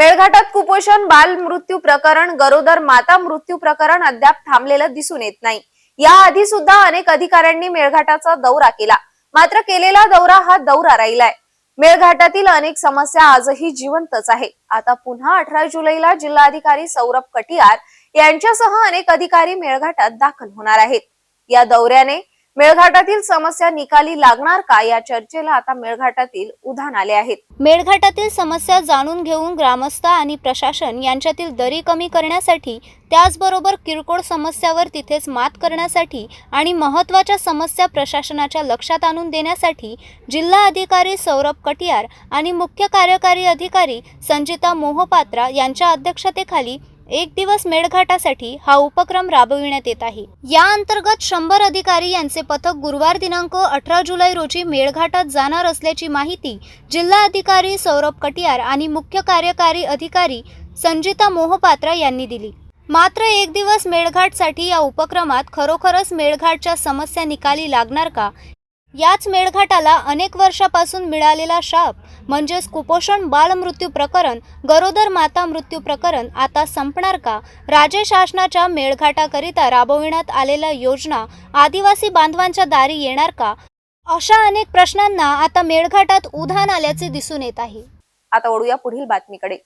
मेळघाटात कुपोषण बाल मृत्यू प्रकरण गरोदर माता मृत्यू प्रकरण अद्याप थांबलेलं दिसून येत नाही. याआधी सुद्धा अनेक अधिकाऱ्यांनी मेळघाटाचा दौरा केला. मात्र केलेला दौरा हा दौरा राहिलाय. मेळघाटातील अनेक समस्या आजही जिवंतच आहे आता पुन्हा अठरा जुलैला जिल्हाधिकारी सौरभ कटियार यांच्यासह अनेक अधिकारी मेळघाटात दाखल होणार आहेत. या दौऱ्याने मेळघाटातील समस्या निकाली लागणार का? या चर्चेला आता मेळघाटातील उधाण आले आहेत. मेळघाटातील समस्या जाणून घेऊन ग्रामस्थ आणि प्रशासन यांच्यातील दरी कमी करण्यासाठी त्याचबरोबर किरकोळ समस्यावर तिथेच मात करण्यासाठी आणि महत्त्वाच्या समस्या प्रशासनाच्या लक्षात आणून देण्यासाठी जिल्हा अधिकारी सौरभ कटियार आणि मुख्य कार्यकारी अधिकारी संजिता मोहपात्रा यांच्या अध्यक्षतेखाली एक दिवस मेळघाटासाठी हा उपक्रम राबविण्यात येत आहे. या अंतर्गत शंभर अधिकारी यांचे पथक गुरुवार दिनांक अठरा जुलै रोजी मेळघाटात जाणार असल्याची माहिती जिल्हा अधिकारी सौरभ कटियार आणि मुख्य कार्यकारी अधिकारी संजिता मोहपात्रा यांनी दिली. मात्र एक दिवस मेळघाटसाठी या उपक्रमात खरोखरच मेळघाटच्या समस्या निकाली लागणार का? याच मेळघाटाला अनेक वर्षापासून मिळालेला शाप म्हणजेच कुपोषण बालमृत्यू प्रकरण गरोदर माता मृत्यू प्रकरण आता संपणार का? राज्य शासनाच्या मेळघाटाकरिता राबविण्यात आलेल्या योजना आदिवासी बांधवांच्या दारी येणार का? अशा अनेक प्रश्नांना आता मेळघाटात उधाण आल्याचे दिसून येत आहे. आता ओढूया पुढील बातमीकडे.